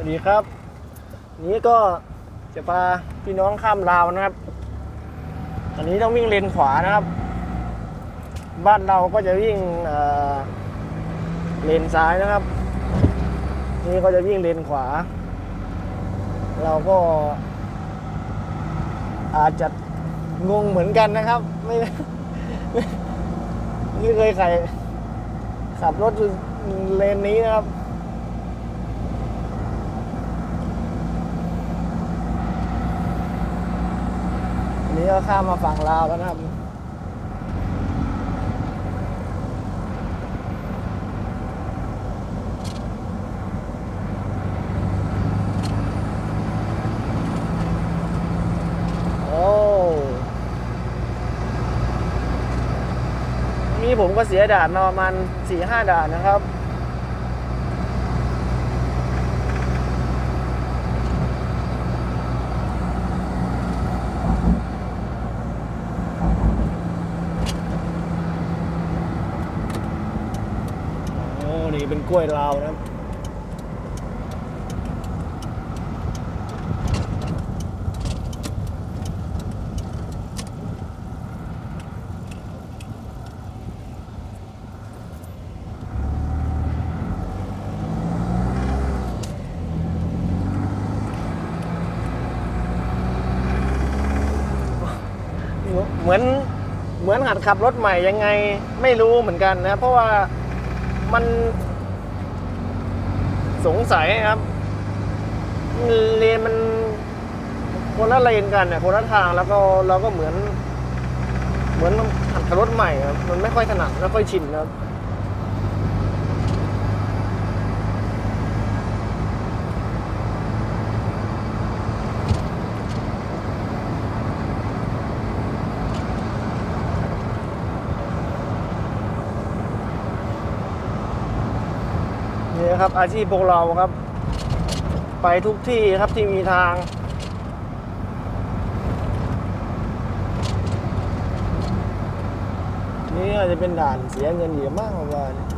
วัสดีครับ นี้ก็จะพาพี่น้องข้ามราวนะครับ ตอนนี้ต้องวิ่งเลนขวานะครับ บ้านเราก็จะวิ่งเเลนซ้ายนะครับ นี่ก็จะวิ่งเลนขวา เราก็ อาจจะงงเหมือนกันนะครับไม่ไม่เคยใครขับรถเลนนี้นะครับ นี้ก็ข้ามมาฝั่งลาวแล้วนะครับโอ้มีผมก็เสียด่านมาประมาณสี่ห้าด่านนะครับ นี่เป็นกล้วยลาวนะเหมือนเหมือนหัดขับรถใหม่ยังไงไม่รู้เหมือนกันนะ เพราะว่า มันสงสัยครับเลนมันคนละเลนกันเนี่ยคนละทางแล้วก็เราก็เหมือน เหมือนหันขับรถใหม่ครับมันไม่ค่อยถนัดไม่ค่อยชินครับ ครับ อาชีพพวกเราครับ ไปทุกที่ครับที่มีทาง นี่อาจจะเป็นด่านเสียเงินเยอะมากกว่าเนี่ย